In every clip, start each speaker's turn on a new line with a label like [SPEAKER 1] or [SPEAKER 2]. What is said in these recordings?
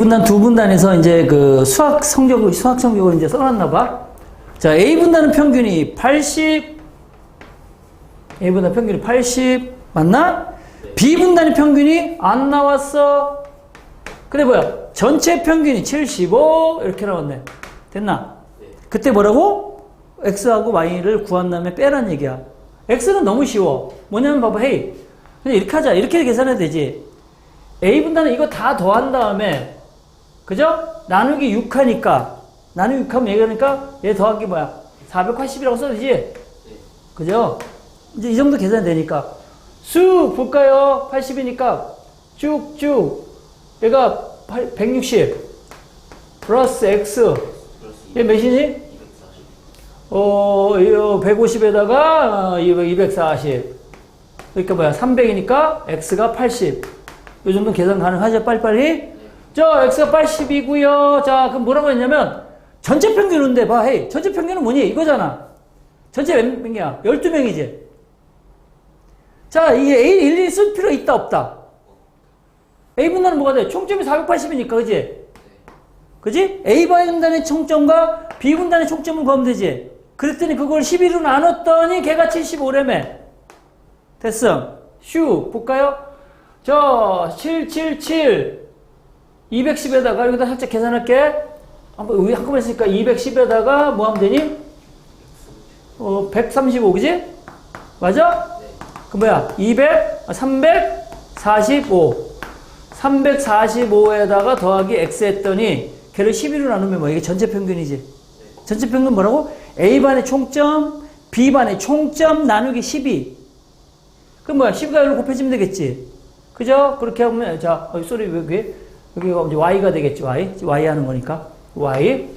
[SPEAKER 1] 분단 두 분단에서 이제 그 수학 성적 수학 성적을 이제 써놨나 봐. 자, A 분단은 평균이 80 A 분단 평균이 80 맞나? B 분단의 평균이 안 나왔어. 근데 뭐야? 전체 평균이 75 이렇게 나왔네. 됐나? 그때 뭐라고? X하고 Y를 구한 다음에 빼란 얘기야. X는 너무 쉬워. 뭐냐면 봐봐, 헤이. 이렇게 하자. 이렇게 계산해도 되지. A 분단은 이거 다 더한 다음에 그죠? 나누기 6 하니까 나누기 6 하면 얘기하니까 얘 더하기 뭐야? 480이라고 써도 되지? 그죠? 이제 이 정도 계산이 되니까. 수 볼까요? 80이니까. 쭉쭉. 얘가 160 플러스 x. 얘 몇이니? 어, 150에다가 240 그러니까 뭐야? 300이니까 x가 80이 정도 계산 가능하죠? 빨리빨리 저 x가 80이고요 자 그럼 뭐라고 했냐면 전체 평균인데 봐 헤이 전체 평균은 뭐니 이거잖아 전체 몇 명이야 12명이지 자, 이 A 일일이 쓸 필요 있다, 없다? A 분단은 뭐가 돼? 총점이 480이니까, 그지? 그지? A 분단의 총점과 B 분단의 총점을 구하면 되지? 그랬더니 그걸 11로 나눴더니 걔가 75래매. 됐어. 슈, 볼까요? 저, 777, 210에다가, 여기다 살짝 계산할게. 한번, 여기 한꺼번에 쓰니까 210에다가 뭐 하면 되니? 어, 135, 그지? 맞아? 그 뭐야? 200, 345. 345에다가 더하기 x 했더니 걔를 11로 나누면 뭐 이게 전체 평균이지. 전체 평균 뭐라고? A반의 총점, B반의 총점 나누기 12. 그럼 뭐야? 12가 1로 곱해지면 되겠지. 그죠? 그렇게 하면, 자, 어, 소리 왜, 왜? 여기가 이제 Y가 되겠지, Y. Y 하는 거니까. Y.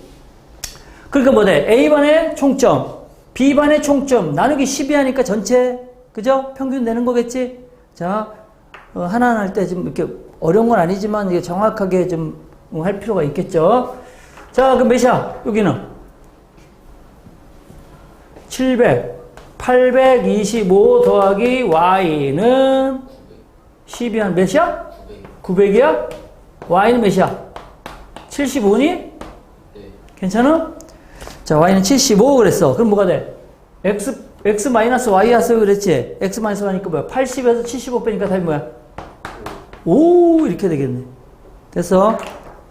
[SPEAKER 1] 그러니까 뭐 돼? A반의 총점, B반의 총점 나누기 12 하니까 전체 그죠? 평균 내는 거겠지? 자, 어, 하나하나 할 때 좀 이렇게 어려운 건 아니지만 이게 정확하게 좀 할 필요가 있겠죠? 자, 그럼 몇이야? 여기는? 700. 825 더하기 y는 12한 몇이야? 900이야? Y는 몇이야? 75니? 괜찮아? 자, y는 75 그랬어. 그럼 뭐가 돼? x x 마이너스 y 하세요 그랬지? x 마이너스 y니까 뭐야? 80에서 75 빼니까 답이 뭐야? 오 이렇게 되겠네. 됐어?